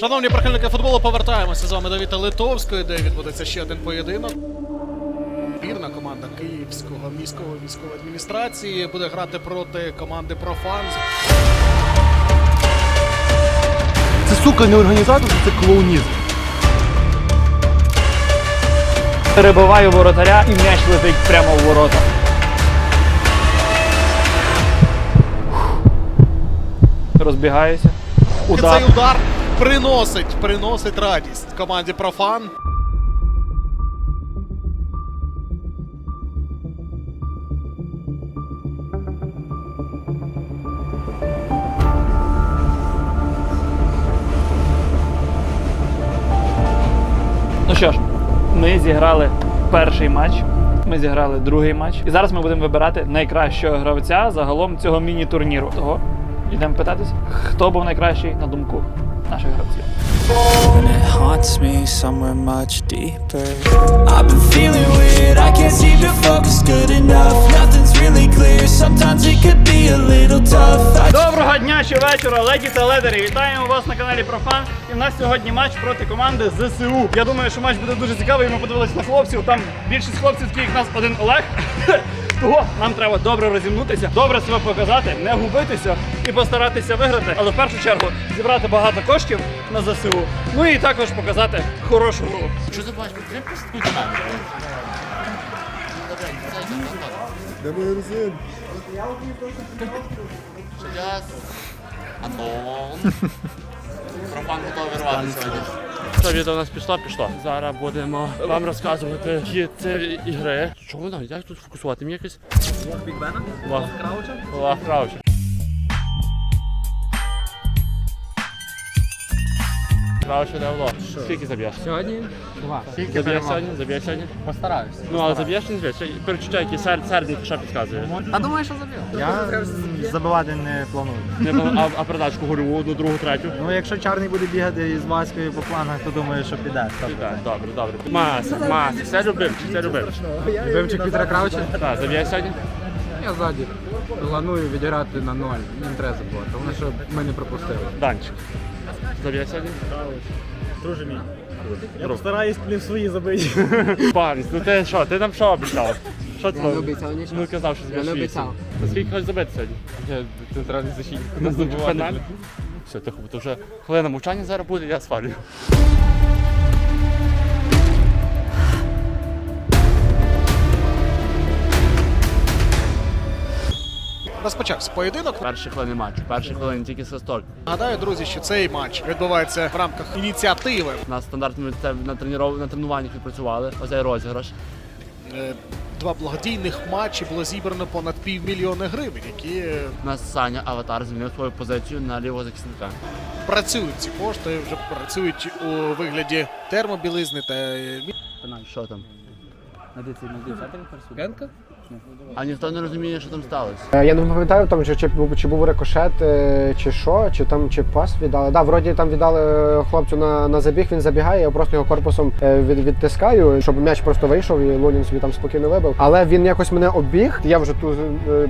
Шановні прихильники футболу, повертаємося з вами до Віта Литовської, де відбудеться ще один поєдинок. Збірна команда Київського міського військової адміністрації буде грати проти команди Профан. Це сука не організатор, це клоунізм. Перебиваю воротаря і м'яч летить прямо в ворота. Розбігаюся. Удар. Цей удар приносить, приносить радість команді Профан. Ну що ж, ми зіграли перший матч. Ми зіграли другий матч. І зараз ми будемо вибирати найкращого гравця загалом цього міні-турніру. Того йдемо питатись, хто був найкращий на думку наших гравців. Доброго дня чи вечора, леді та ледері. Вітаємо вас на каналі Профан. І в нас сьогодні матч проти команди ЗСУ. Я думаю, що матч буде дуже цікавий. Ми подивилися на хлопців. Там більшість хлопців, таких як нас один Олег. Того нам треба добре розімнутися, добре себе показати, не губитися і постаратися виграти. Але в першу чергу зібрати багато коштів на ЗСУ. Ну і також показати хорошу гру. Що за бачиш? Треба просто до мене. Антон. Профан готовий рвати сьогодні. Відео у нас пішла, пішла. Зараз будемо вам розказувати, які це ігри. Що вона? Як тут фокусувати? Мені якось. Лах Бігбена? Лах Крауча? Лах Крауча. Крауча де влог. Скільки заб'єш? Сьогодні? Два. Скільки заб'єш сьогодні? Заб'єш сьогодні? Постараюсь. Ну, але заб'єш чи не заб'єш? Що- Перечуття, які сер, серденько, що підказує? Я забивати не планую. Не, пам- а, а передачку гольову, одну, другу, третю? Ну, якщо чарний буде бігати із Ваською по планах, то думаю, що піде. Так, добре, добре. Маса, маса. Все любимчик, все любимчик. Любимчик Вітра Крауча? Так, заб'єш сьогодні? Я ззаді планую відіграти на ноль. Не треба забувати. Головне, щоб ми не пропустили. Данчик. Заб'є сьогодні? Друже мій. Я постараюсь не в свої забити. Панець, ну ти що, ти нам що обіцяв? Що ти Я не обіцяв нічого. Ну казав, що Я не обіцяв. Та скільки хочеш забити сьогодні? Я центральний защитник. Забивати. Все, тихо, бо то вже хвилина мовчання зараз буде, я свалю. Розпочався поєдинок. Перші хвилини матчу, перші хвилини тільки свисток. Нагадаю, друзі, що цей матч відбувається в рамках ініціативи На стандартному це на тренуваннях на тренуваннях відпрацювали. Оцей розіграш. Е, Два благодійних матчі було зібрано понад півмільйона гривень, які е, У нас Саня Аватар змінив свою позицію на лівого захисника. працюють ці кошти, вже працюють у вигляді термобілизни та е, Що там? А ніхто не розуміє, що там сталося. Е, Я не пам'ятаю там, чи, чи, чи був рикошет, е, чи що, чи там чи пас віддали. Да, вроді там віддали е, хлопцю на, на забіг, він забігає, я просто його корпусом від, відтискаю, щоб м'яч просто вийшов і Лунін собі там спокійно вибив. Але він якось мене обіг. Я вже тут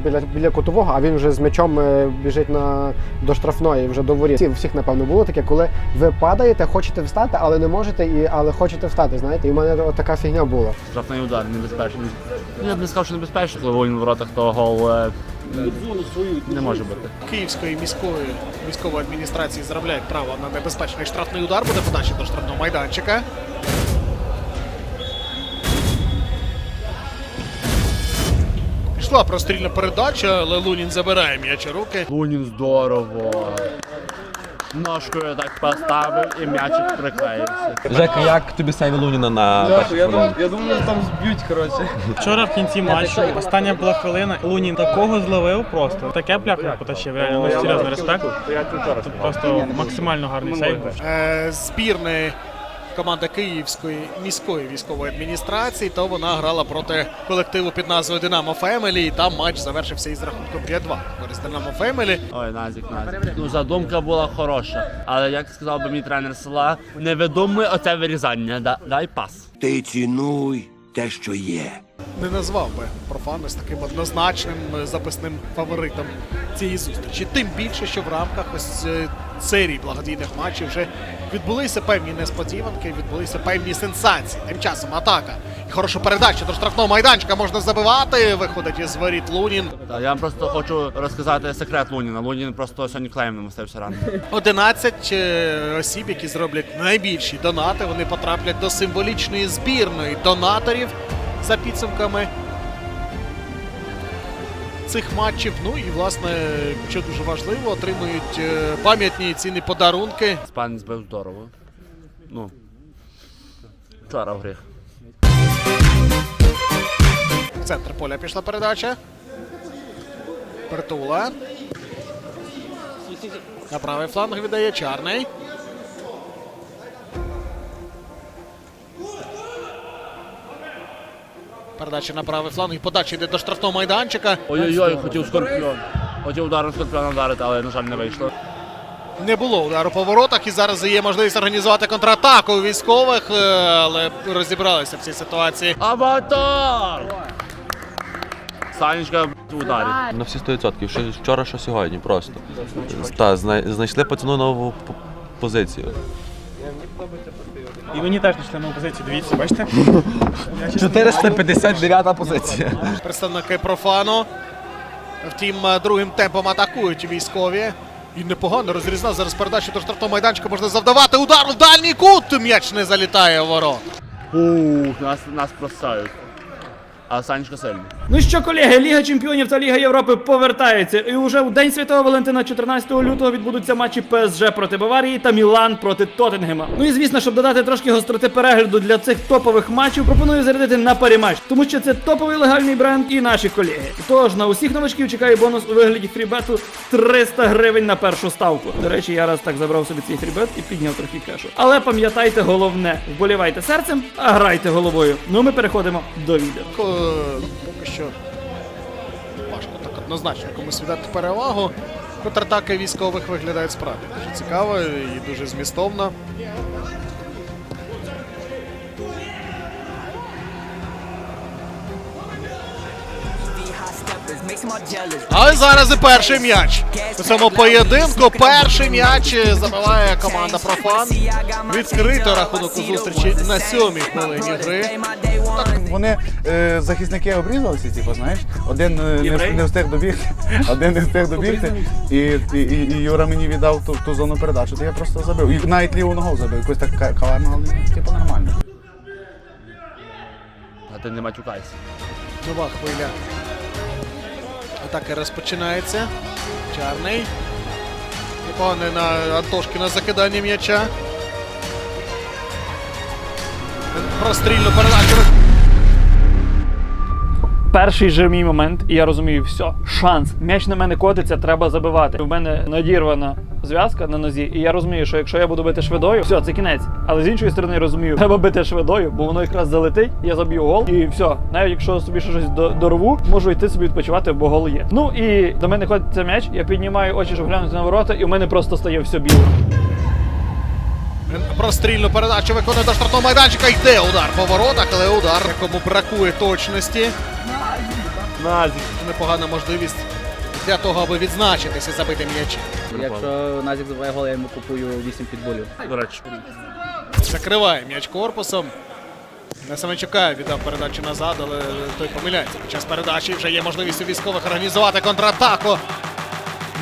біля, біля кутового, а він вже з м'ячом біжить на до штрафної, вже до воріт. Всіх, напевно, було таке, коли ви падаєте, хочете встати, але не можете, і але хочете встати. Знаєте, і в мене така фігня була. Штрафний удар небезпечний. Я б не сказав, що небезпечний, коли в воротах, то гол е, не може бути. Київської міської військової адміністрації заробляють право на небезпечний штрафний удар. Буде подача до штрафного майданчика. Пішла прострільна передача, але Лунін забирає м'яч у руки. Лунін здорово. Ножкою так поставив і м'ячик приклеївся. Жека, як тобі сейв Луніна на першій хвилині? Я думаю, там зб'ють, коротше. Вчора в кінці матчу, остання була хвилина, Лунін такого зловив просто. Таке пляху потащив, реально, ну серйозно, респект. Тут просто максимально гарний сейв був. Е, команда Київської міської військової адміністрації, то вона грала проти колективу під назвою Динамо Фемелі. І там матч завершився із рахунком 5-2. Користь Динамо Фемелі. Ой, Назік, Назік. Ну, задумка була хороша. Але як сказав би мій тренер села, не видумуй оце вирізання. Да- дай пас. Ти цінуй те, що є. Не назвав би профану з таким однозначним е, записним фаворитом цієї зустрічі. Тим більше, що в рамках ось е, серії благодійних матчів вже відбулися певні несподіванки, відбулися певні сенсації. Тим часом атака. І хороша передача до штрафного майданчика можна забивати. Виходить із воріт Лунін. Я вам просто хочу розказати секрет Луніна. Лунін просто сьогодні клеєм намастився рано. 11 е, осіб, які зроблять найбільші донати. Вони потраплять до символічної збірної донаторів за підсумками цих матчів. Ну і власне, що дуже важливо, отримують е, пам'ятні і цінні подарунки. Спан збив здорово. Ну. В гріх. В центр поля пішла передача. Притула. На правий фланг віддає Чарний. Передача на правий фланг і подача йде до штрафного майданчика. Ой-ой-ой, хотів скорпіон. Хотів ударом скорпіона вдарити, але, на жаль, не вийшло. Не було удару по воротах і зараз є можливість організувати контратаку у військових, е, але розібралися в цій ситуації. Аватар! Санечка ударі. На всі 100%, що вчора, що сьогодні просто. Та, знайшли пацану нову позицію. І мені теж знайшли нову позицію, дивіться, бачите? 459 позиція. Представники профану. Втім, е, другим темпом атакують військові. І непогано розрізнав зараз передачу до штрафного майданчика. Можна завдавати удар у дальній кут. М'яч не залітає в ворот. Ух, нас, нас просають. А Санечка сильний. Ну що, колеги, Ліга Чемпіонів та Ліга Європи повертаються. І уже в День Святого Валентина 14 лютого відбудуться матчі ПСЖ проти Баварії та Мілан проти Тоттенгема. Ну і звісно, щоб додати трошки гостроти перегляду для цих топових матчів, пропоную зарядити на паріматч, тому що це топовий легальний бренд і наші колеги. Тож на усіх новачків чекає бонус у вигляді фрібету 300 гривень на першу ставку. До речі, я раз так забрав собі цей фрібет і підняв трохи кешу. Але пам'ятайте головне: вболівайте серцем, а грайте головою. Ну ми переходимо до відео. Поки що важко так однозначно комусь віддати перевагу. Контратаки військових виглядають справді дуже цікаво і дуже змістовно. Але зараз і перший м'яч. У цьому поєдинку перший м'яч забиває команда Профан. Відкрито рахунок у зустрічі на сьомій хвилині гри. Вони е, захисники обрізалися, типу, знаєш, один е, не, не встиг добігти, один не встиг добігти, і, і, і, і Юра мені віддав ту, ту зону передачу, то я просто забив. І навіть ліву ногу забив, якось так ка- каварно, але типу нормально. А ти не матюкайся. Нова хвиля. Атака розпочинається. Чарний. Непоганий на Антошкіна закидання м'яча. Прострільну передачу. Перший же мій момент, і я розумію, все, шанс. М'яч на мене котиться, треба забивати. У мене надірвана зв'язка на нозі, і я розумію, що якщо я буду бити швидою, все, це кінець. Але з іншої сторони розумію, треба бити швидою, бо воно якраз залетить, я заб'ю гол, і все. Навіть якщо собі щось до- дорву, можу йти собі відпочивати, бо гол є. Ну і до мене котиться м'яч, я піднімаю очі, щоб глянути на ворота, і у мене просто стає все біло. Прострільну передачу виконує до штрафного майданчика. Йде удар по воротах, але удар, якому бракує точності. Назік. Непогана можливість для того, аби відзначитися і забити м'яч. Якщо Назік забиває гол, я йому купую 8 підболів. До речі. Закриває м'яч корпусом. На Семенчука віддав передачу назад, але той помиляється. Під час передачі вже є можливість у військових організувати контратаку.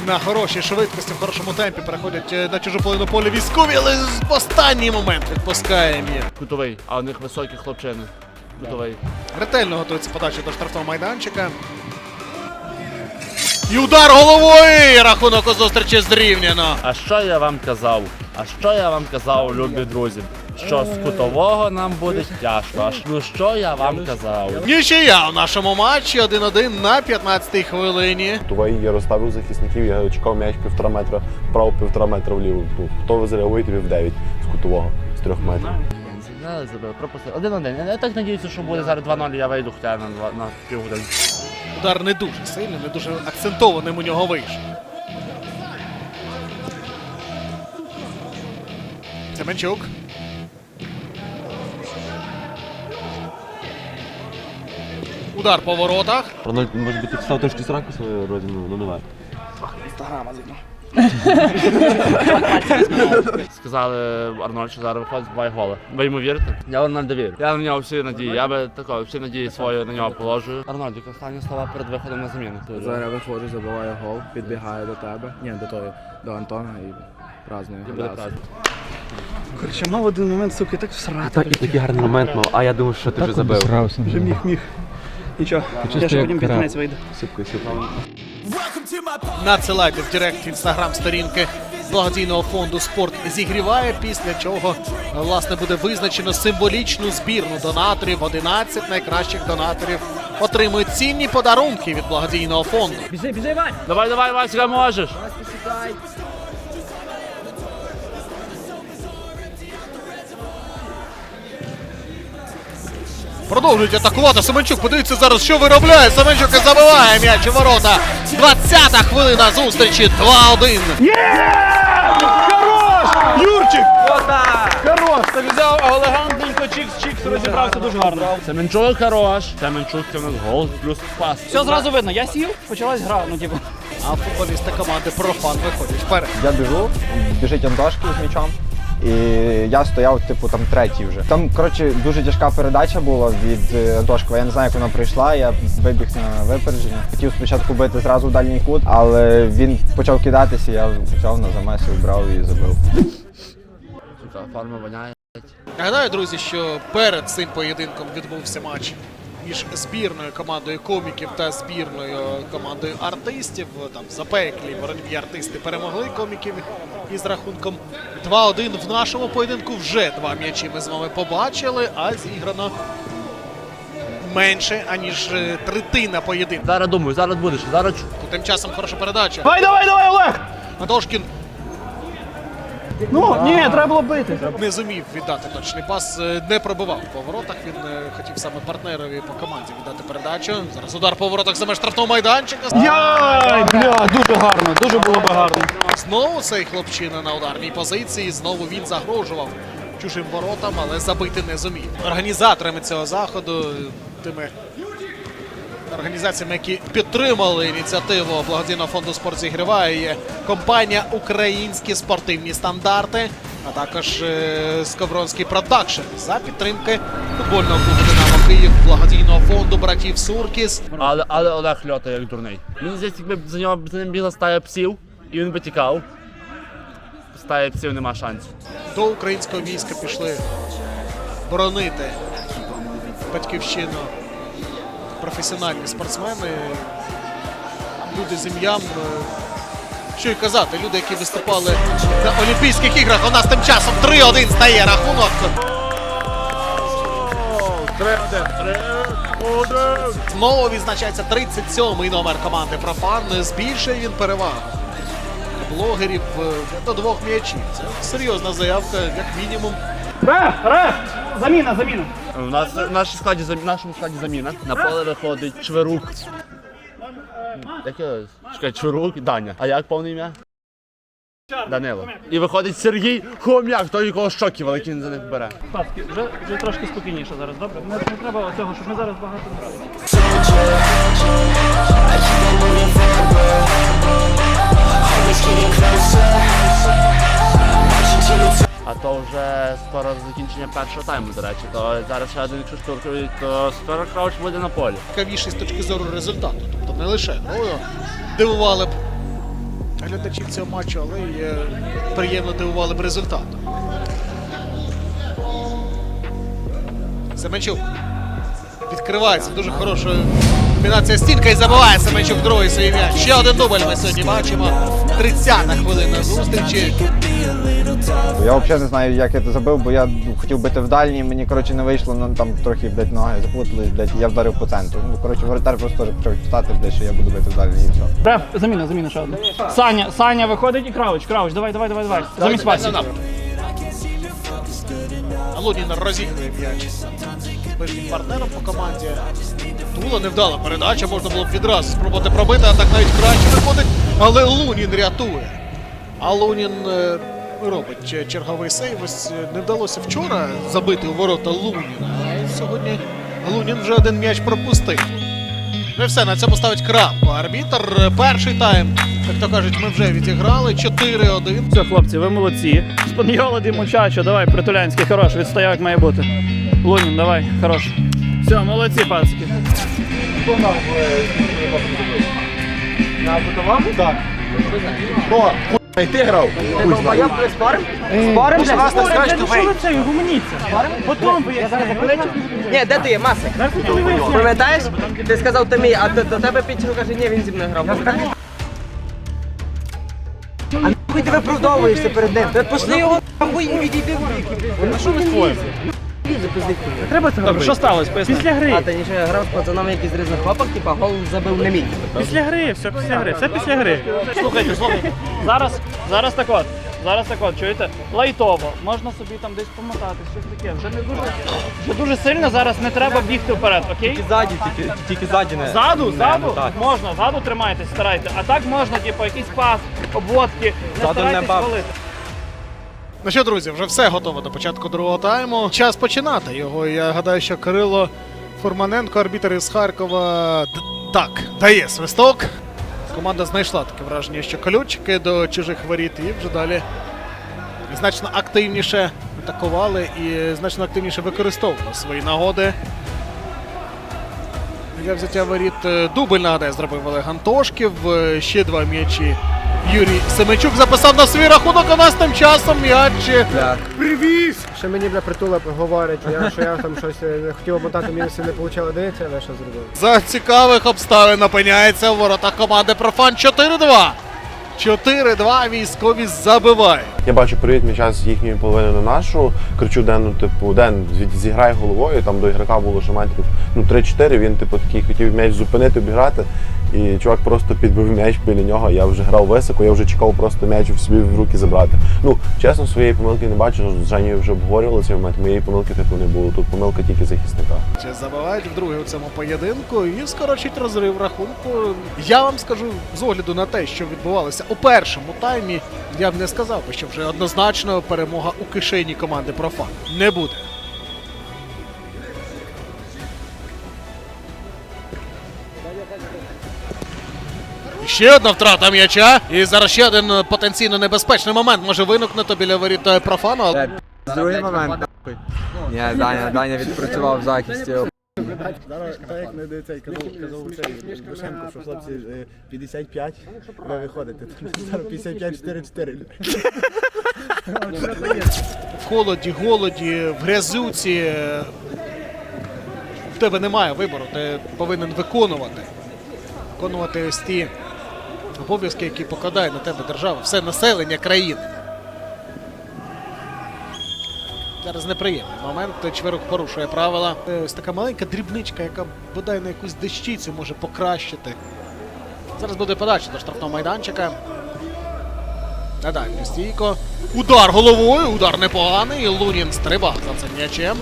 На хорошій швидкості, в хорошому темпі переходять е, на чужу половину поля військові, але в останній момент відпускає м'яч. Кутовий, а у них високі хлопчини. Кутовий. Ретельно готується подача до штрафного майданчика. І удар головою! І Рахунок у зустрічі зрівняно. А що я вам казав? А що я вам казав, любі друзі? Що з кутового нам буде тяжко. Аж ну що я вам казав? Нічия у нашому матчі 1-1 на 15-й хвилині. Тувай я розставив захисників, я чекав м'яч півтора метра вправо, півтора метра вліво. Ну, хто зреагує тобі в 9 з кутового, з трьох метрів. Не забив, пропустив. Один-один. Я так надіюся, що буде зараз 2-0, я вийду хоча на, два- на півгодини. Удар не дуже сильний, не дуже акцентованим у нього вийшов. Семенчук. Удар по воротах. Рональд, може бути, став трошки з ракурсу, вроді, ну, ну, не варто. Сказали Арнольд, що зараз виходить два голи. Ви йому вірите? Я в Арнольда вірю. Я на нього всі надії. Я би тако, всі надії свої на нього положу. Арнольдик, останні слова перед виходом на заміну. Зараз виходжу, забиваю гол, підбігаю до тебе. Ні, до того, до Антона і праздную. І буде праздник. Коротше, мав один момент, сука, так всрати. І такий гарний момент мав, а я думав, що ти вже забив. Вже міг, міг. Нічого, я ще потім під кінець вийду. Супкою, супкою. Надсилайте в директ інстаграм сторінки благодійного фонду Спорт зігріває. Після чого власне буде визначено символічну збірну донаторів. 11 найкращих донаторів отримують цінні подарунки від благодійного фонду. Біжи, біжи, Вань! Давай, давай, Васька, можеш. Продовжують атакувати. Семенчук подивіться зараз, що виробляє. Семенчук і забиває м'яч у ворота. 20-та хвилина зустрічі. 2-1. Хорош! Юрчик! Хорош! Ти взяв елегантненько, чікс-чікс, розібрався дуже гарно. Семенчук хорош. Семенчук це у нас гол плюс пас. Все зразу видно, я сів, почалась гра, ну типу. А футболісти команди Профан виходять вперед. Я біжу, біжить Антошки з м'ячом. І я стояв, типу, там третій вже. Там, коротше, дуже тяжка передача була від е, Антошкова. Я не знаю, як вона прийшла. Я вибіг на випередження. Хотів спочатку бити зразу в дальній кут, але він почав кидатися, я взяв на замесі, брав і забив. Форма воняє. Нагадаю, друзі, що перед цим поєдинком відбувся матч між збірною командою коміків та збірною командою артистів. Там в запеклій боротьбі артисти перемогли коміків із рахунком 2-1. В нашому поєдинку вже два м'ячі ми з вами побачили, а зіграно менше, аніж е, третина поєдинку. Зараз думаю, зараз будеш, зараз чу- Тим часом хороша передача. Давай, давай, давай, Олег! Антошкін Ну, ні, треба було бити. не зумів віддати точний пас, е, не пробивав по воротах. Він е, хотів саме партнерові по команді віддати передачу. Зараз удар по воротах за меж штрафного майданчика. Яй, бля, дуже гарно, дуже було би гарно. Знову цей хлопчина на ударній позиції. Знову він загрожував чужим воротам, але забити не зумів. Організаторами цього заходу, тими організаціями, які підтримали ініціативу благодійного фонду спорт зігріває, є компанія Українські спортивні стандарти, а також е, Скобронський продакшн за підтримки футбольного клубу Динамо Київ, благодійного фонду братів Суркіс. Але, але Олег льотає як дурний. Мені здається, якби за нього за ним бігла стая псів, і він би тікав. Стая псів нема шансів. до українського війська пішли боронити батьківщину професіональні спортсмени, люди з ім'ям. е, Що й казати, люди, які виступали на Олімпійських іграх, у нас тим часом 3-1 стає рахунок. Знову відзначається 37-й номер команди Профан. Збільшує він перевагу блогерів е, до двох м'ячів. Це серйозна заявка, як мінімум. Ре, ре! Заміна, заміна. У нас в нашій складі в нашому складі заміна. На поле виходить Чверук. Як його? Чекай, Чверук, Даня. А як повне ім'я? Данило. І виходить Сергій Хом'як, той, якого шоки великі він за них бере. Паски, вже, вже трошки спокійніше зараз, добре? Не, не треба цього, щоб ми зараз багато не грали. А то вже скоро закінчення першого тайму, до речі. То зараз ще один, якщо то скоро Крауч буде на полі. Цікавіший з точки зору результату. Тобто не лише грою дивували б глядачів цього матчу, але й е, приємно дивували б результатом. Семенчук відкривається дуже хорошою комбінація стінка і забиває Семенчук другий свій м'яч. Ще один дубль ми сьогодні бачимо. 30-та хвилина зустрічі. Я взагалі не знаю, як я це забив, бо я хотів бити в дальній, мені коротше не вийшло, ну там трохи блядь, ноги заплутались, блядь, я вдарив по центру. Ну, коротше, воротар просто почав читати, блядь, що я буду бити в дальній і все. Ре, заміна, заміна ще одна. Саня, Саня виходить і Крауч, Крауч, давай, давай, давай, давай. Замість Васі. Алунін розігрує м'яч ближнім партнером по команді. Тула невдала передача, можна було б відразу спробувати пробити, а так навіть краще виходить. Але Лунін рятує. А Лунін е, робить черговий сейв. Ось е, не вдалося вчора забити у ворота Луніна. А сьогодні Лунін вже один м'яч пропустив. Ну і все, на цьому ставить крапку. Арбітр е, перший тайм Як то кажуть, ми вже відіграли 4-1. Все, хлопці, ви молодці. Спаньоло Дімучачо, давай, притулянський, хорош, відстояв, як має бути. Лунін, давай, хорош. Все, молодці, пацики. На бутовому? Так. Хто? Хуй, ти грав? Спорим? Спорим, Я не чули це, гуманіться. Потім ви Ні, де ти є, Масик? Пам'ятаєш? Ти сказав ти мій, а до, тебе Пітченко каже, ні, він зі мною грав. А нахуй ти виправдовуєшся перед ним? Пошли його нахуй і відійди в бік. А що ви твоє? Треба це Добре, робити. що сталося? Поясни. Після гри. А ти нічого я грав з пацанами, які з різних хлопок, типа гол забив не мій. Після гри, все після гри, все після гри. Слухайте, слухайте. Зараз, зараз так от. Зараз так от, чуєте? Лайтово, можна собі там десь помотати, щось таке. Вже не дуже, вже дуже сильно зараз не треба бігти вперед, окей? Ззаді, тільки, тільки ззаді не. Ззаду, ззаду можна, ззаду тримайтесь, старайте. А так можна, типу, якийсь пас, обводки, не Ззаду не старайтесь бав. валити. Ну що, друзі, вже все готово до початку другого тайму. Час починати його. Я гадаю, що Кирило Фурманенко, арбітер із Харкова, так, дає свисток. Команда знайшла таке враження, що ключики до чужих воріт і вже далі значно активніше атакували і значно активніше використовували свої нагоди. Для взяття воріт е, дубль нагадаю, зробив Олег Антошків. Е, Ще два м'ячі. Юрій Семенчук записав на свій рахунок, а нас тим часом м'яч. Привіз! Ще мені бля притула говорить, я, що я там щось е, хотів мотати, мені все не вийшло, дивіться, але що зробив. За цікавих обставин опиняється в воротах команди Профан 4-2. 4-2 військові забивають. Я бачу привіт м'яча з їхньої половини на нашу. Кричу Дену, типу, Ден, звідти зіграй головою. Там до ігрока було ще метрів ну, 3-4. Він, типу, такий хотів м'яч зупинити, обіграти. І чувак просто підбив м'яч біля нього. Я вже грав високо, я вже чекав просто м'яч в собі в руки забрати. Ну, чесно, своєї помилки не бачу. З Женєю вже обговорювали цей момент. Моєї помилки типу не було. Тут помилка тільки захисника. Чи забивають вдруге у цьому поєдинку і скорочить розрив рахунку. Я вам скажу з огляду на те, що відбувалося у першому таймі, я б не сказав би, що вже однозначно перемога у кишені команди Профан не буде. Ще одна втрата м'яча. І зараз ще один е, потенційно небезпечний момент може виникнути біля воріт е, профану. але Другий момент. Ні, Даня, Даня відпрацював в захисті. Зараз, так як не цей казав, казав цей що хлопці е, 55, ви виходите. Зараз 55 4-4. в холоді, голоді, в грязюці. В тебе немає вибору, ти повинен виконувати. Виконувати ось ті обов'язки, які покладає на тебе держава, все населення країни. Зараз неприємний момент. Чверук порушує правила. Е, Ось така маленька дрібничка, яка бодай на якусь дещицю може покращити. Зараз буде подача до штрафного майданчика. На дальню стійко. Удар головою, удар непоганий. Лунін стрибав за цим м'ячем.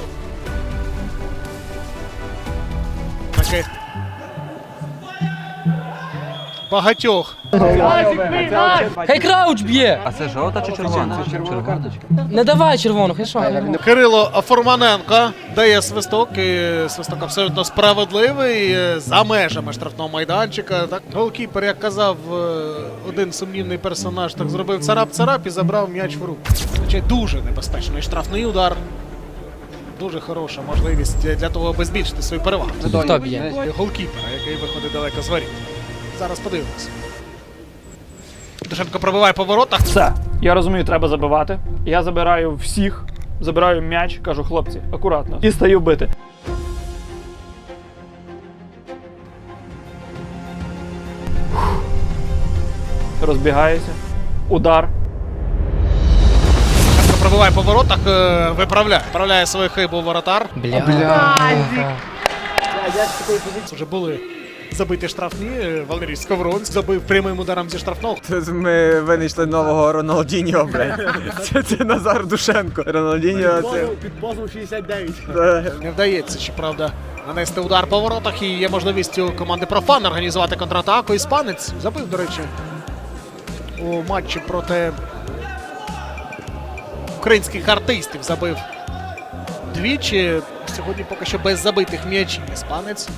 Багатьох. Хай крауч б'є! А це жовта чи червона? Червона. Не давай червону, хай що? Кирило Форманенко дає свисток. І свисток абсолютно справедливий. е, За межами штрафного майданчика. Так, голкіпер, як казав е, один сумнівний персонаж, так зробив царап-царап і забрав м'яч в руку. Хоча дуже небезпечний штрафний удар. Дуже хороша можливість для того, аби збільшити свою перевагу. Хто б'є? Голкіпера, який виходить далеко з воріт. Зараз подивимось. Душенко пробиває по воротах. Все, я розумію, треба забивати. Я забираю всіх, забираю м'яч, кажу, хлопці, акуратно. І стаю бити. Розбігаюся. Удар. Душенко пробиває по воротах, е, виправляє. Виправляє свою хибу воротар. Бля. Вже були забиті штрафні. Валерій Сковоронськ забив прямим ударом зі штрафного. Ми винайшли нового Роналдіньо, блядь. Це, це Назар Душенко. Роналдіньо це. Під позов 69. Не вдається, щоправда, нанести удар по воротах і є можливість у команди Профан організувати контратаку. Іспанець забив, до речі, у матчі проти українських артистів забив двічі. Сьогодні поки що без забитих м'ячів. Іспанець.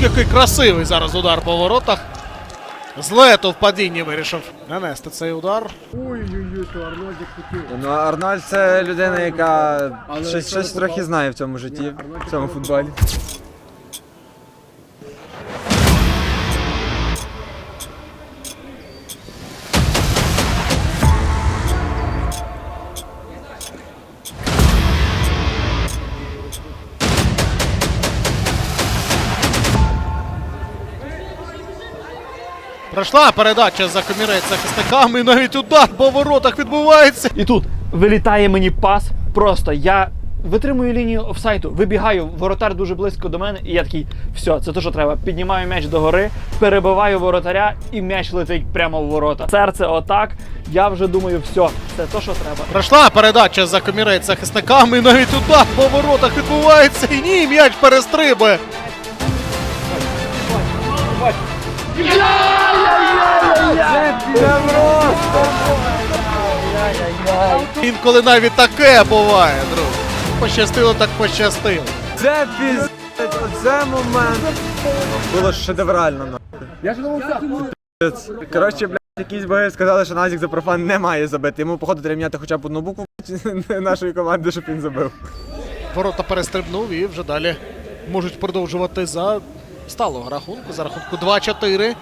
Ух, який красивий зараз удар по воротах. З лету в падінні вирішив нанести цей удар. Ой-ой-ой, Арнольд це людина, яка щось, щось трохи знає в цьому житті, в цьому футболі. Пройшла передача за комірець захисниками, і навіть удар по воротах відбувається. І тут вилітає мені пас. Просто я витримую лінію офсайду, вибігаю, воротар дуже близько до мене, і я такий, все, це те, що треба. Піднімаю м'яч догори, перебиваю воротаря, і м'яч летить прямо в ворота. Серце отак. Я вже думаю, все, це те, що треба. Пройшла передача за комірець захисниками, і навіть удар по воротах відбувається. І ні, м'яч перестрибує. Інколи навіть таке буває, друзі. Пощастило, так пощастило. Це піз... Це момент. Було шедеврально. нахуй. Я ж думав, Коротше, блядь, якісь боги сказали, що Назік за профан не має забити. Йому, походу, треба міняти хоча б одну букву нашої команди, щоб він забив. Ворота перестрибнув і вже далі можуть продовжувати за сталого рахунку. За рахунку 2-4.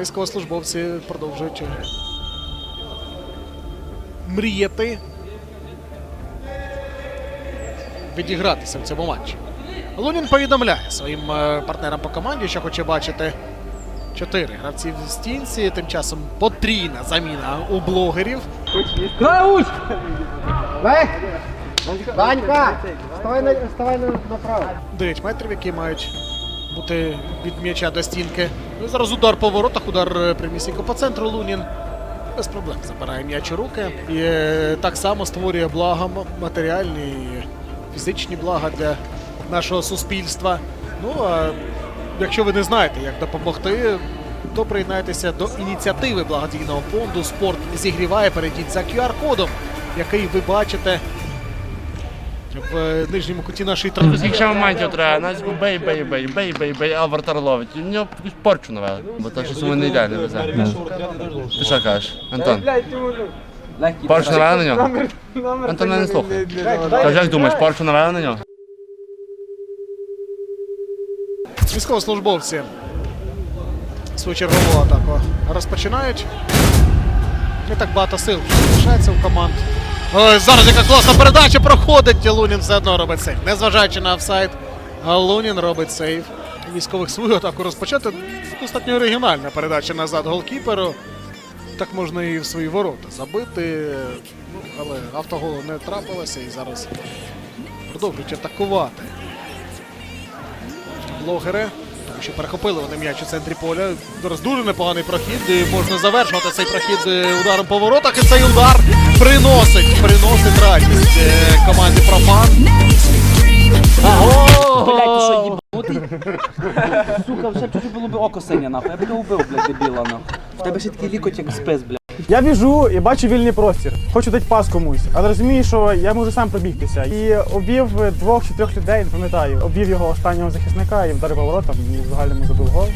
Військовослужбовці продовжують мріяти відігратися в цьому матчі. Лунін повідомляє своїм е, партнерам по команді, що хоче бачити чотири гравці в стінці. Тим часом потрійна заміна у блогерів. Крауч! Ванька! Вставай, на, вставай на, направо. 9 метрів, які мають бути від м'яча до стінки. Ну і зараз удар по воротах, удар е, прямісінько по центру Лунін. Без проблем забирає м'яч у руки. І е, так само створює блага матеріальні і фізичні блага для нашого суспільства. Ну а якщо ви не знаєте, як допомогти, то приєднайтеся до ініціативи благодійного фонду Спорт зігріває. Перейдіть за QR-кодом, який ви бачите в е, нижньому куті нашої. Скільки ще моментів треба? Назік бей, бей, бей, бей, бей, бей, а вратар ловить. У нього якусь порчу навели, бо то щось воно не йде, не везе. Ти що кажеш, Антон? Порчу навели на нього? Антон мене не слухає. Тож як думаєш, порчу навели на нього? Військовослужбовці свою чергову атаку розпочинають. Не так багато сил залишається у команд. Ой, зараз яка класна передача проходить. Лунін все одно робить сейв. Незважаючи на офсайд, Лунін робить сейв. Військових свою атаку розпочати. Достатньо оригінальна передача назад голкіперу. Так можна і в свої ворота забити. Ну, але автоголу не трапилося і зараз продовжують атакувати блогери. Тому що перехопили вони м'яч у центрі поля. Зараз дуже непоганий прохід. Можна завершувати цей прохід е, ударом по воротах. І цей удар приносить, приносить радість е, команді Профан. Їбанутий? Сука, вже було б око синя, нахуй. Я б його вбив, блядь, дебіла, нахуй. В тебе ще такий лікоть, як спис, блядь. Я біжу і бачу вільний простір. Хочу дати пас комусь, але розумію, що я можу сам пробігтися. І обвів двох чи трьох людей, не пам'ятаю. Обвів його останнього захисника і вдарив по воротам, і в загальному забив гол.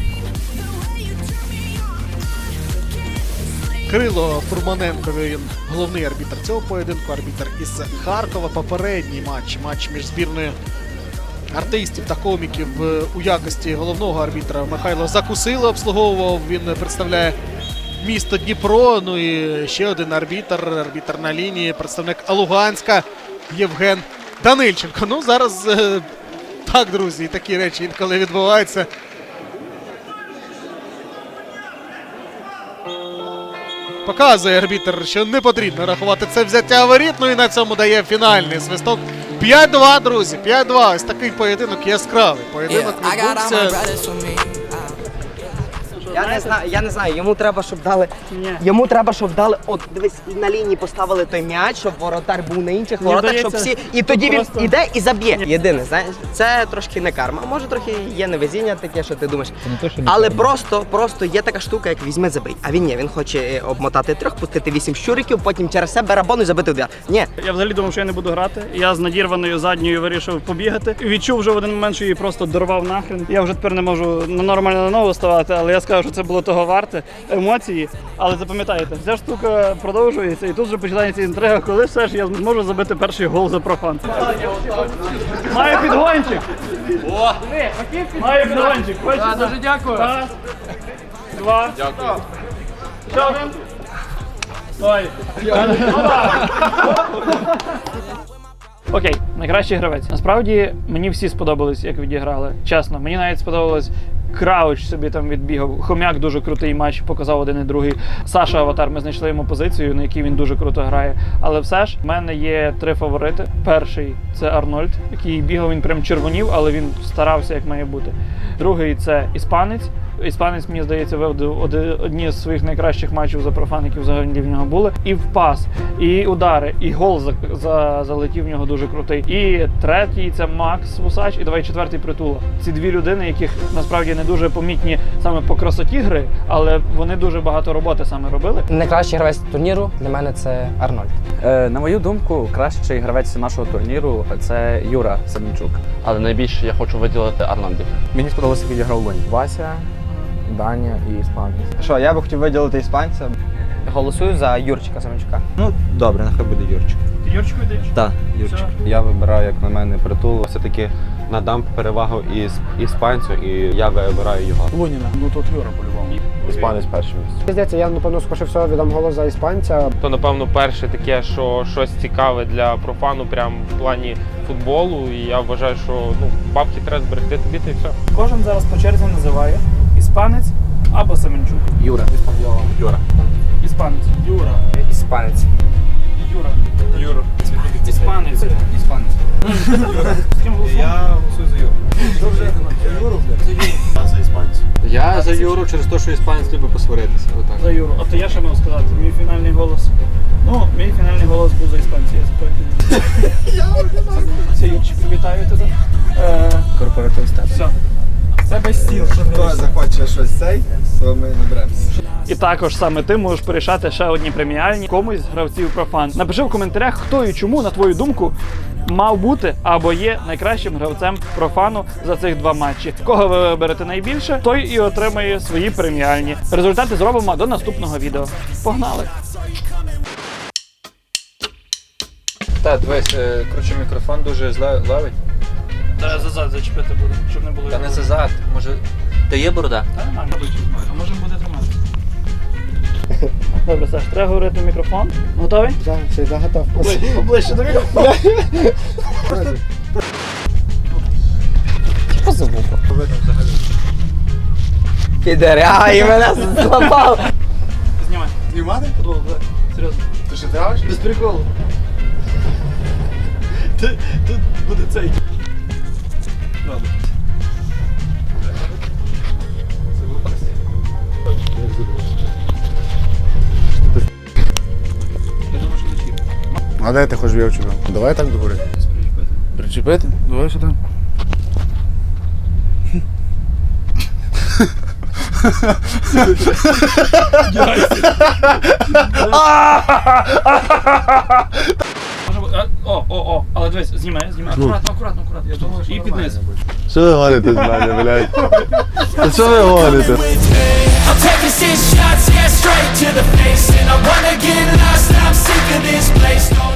Крило Фурманенко він головний арбітр цього поєдинку. Арбітр із Харкова. Попередній матч. Матч між збірною артистів та коміків е, у якості головного арбітра Михайло Закусило обслуговував. Він представляє місто Дніпро. Ну і ще один арбітр, арбітр на лінії, представник Луганська Євген Данильченко. Ну зараз е, так, друзі, такі речі інколи відбуваються. Показує арбітр, що не потрібно рахувати це взяття воріт. Ну і на цьому дає фінальний свисток. 5-2, друзі. 5-2. Ось такий поєдинок яскравий. Поєдинок відбувся. Я не знаю, я не знаю. Йому треба, щоб дали. Ні. Йому треба, щоб дали. От дивись, і на лінії поставили той м'яч, щоб воротар був на інших Мені воротах, щоб всі. І тоді він просто- іде і заб'є. Єдине, знаєш, це трошки не карма. Може, трохи є невезіння таке, що ти думаєш. Але просто, просто є така штука, як візьми забий. А він ні, він хоче е, обмотати трьох, пустити вісім щуриків, потім через себе рабону і забити в дві. Ні, Я взагалі думав, що я не буду грати. Я з надірваною задньою вирішив побігати. Відчув вже в один момент, що її просто дорвав нахрен. Я вже тепер не можу на нормально на ногу ставати, але я скажу, що це було того варте. Емоції. Але запам'ятайте, ця штука продовжується, і тут вже починається інтрига, коли все ж я зможу забити перший гол за профан. Маю підгончик. О! Маю підгончик. Хочете? Дуже дякую. Раз, два. Дякую. Ще один. Ой. Окей, найкращий гравець. Насправді мені всі сподобались, як відіграли. Чесно, мені навіть сподобалось. Крауч собі там відбігав. Хомяк дуже крутий матч, показав один і другий. Саша Аватар, ми знайшли йому позицію, на якій він дуже круто грає. Але все ж в мене є три фаворити. Перший це Арнольд, який бігав, він прям червонів, але він старався як має бути. Другий це іспанець. Іспанець, мені здається, виводив оди- одні з своїх найкращих матчів за профан, які взагалі в нього були. І в пас, і удари, і гол за, за, залетів в нього дуже крутий. І третій це Макс Вусач, і давай четвертий притула. Ці дві людини, яких насправді не дуже помітні саме по красоті гри, але вони дуже багато роботи саме робили. Найкращий гравець турніру для мене це Арнольд. Е, на мою думку, кращий гравець нашого турніру це Юра Семенчук. Але найбільше я хочу виділити Арнольдів. Мені сподобалося, як відіграв Лунь. Вася, Даня і іспанець. Що, я би хотів виділити іспанця. голосую за Юрчика Самчука. Ну, добре, нехай буде Юрчик. Ти Юрчику йдеш? Так, Юрчик. Я вибираю, як на мене, притул. Все-таки надам перевагу із іспанцю, і я вибираю його. Луніна. Ну тут Юра по-любому. Іспанець перше місце. Здається, я напевно скоріше всього віддам голос за іспанця. То напевно перше таке, що щось цікаве для профану, прям в плані футболу. І я вважаю, що ну бабки треба зберегти тобі та й все. Кожен зараз по черзі називає іспанець або Семенчук. Юра. Юра. Іспанець. Юра. Іспанець. Юра. Юра. Іспанець. Іспанець. З ким Я голосую за Юру. За іспанця. Я за Юру через те, що іспанець любить посваритися. Отак. За Юру. А то я ще мав сказати, мій фінальний голос. Ну, мій фінальний голос був за іспанців. я спокійно. Це Юрчик, вітаю тебе. Е, Корпоратив степ. Все. Це без стіл. Хто захоче щось цей, то ми не беремося. І також саме ти можеш порішати ще одні преміальні комусь з гравців профан. Напиши в коментарях, хто і чому, на твою думку, мав бути або є найкращим гравцем профану за цих два матчі. Кого ви виберете найбільше, той і отримає свої преміальні. Результати зробимо до наступного відео. Погнали! Так, дивись, е, коротше, мікрофон дуже зла- лавить. Та зазад зачепити буду, щоб не було. Та не зазад, може. Та є борода? Та нема, мабуть, а може буде тримати. Добре, Саш, треба говорити в мікрофон. Готовий? Так, все, я готов. Ближче до мікрофону. По звуку. Підери, а, і мене зламав. Знімай. Знімати? Футбол, так. Серйозно. Ти що граєш? Без приколу. Тут буде цей. Ладно. Я думаю, що не. А де ти хочеш вівчика? Давай так договорити. Причепити? Давай сюди. Бути- а, О, о, о, але дивись, знімай, знімай. Акуратно, акуратно, акуратно. Я думаю, І під низ. Що ви гоните з мене, блядь? Та Що ви гоните? I'm taking six shots, yeah, straight to the face And I wanna get lost, I'm sick of this place No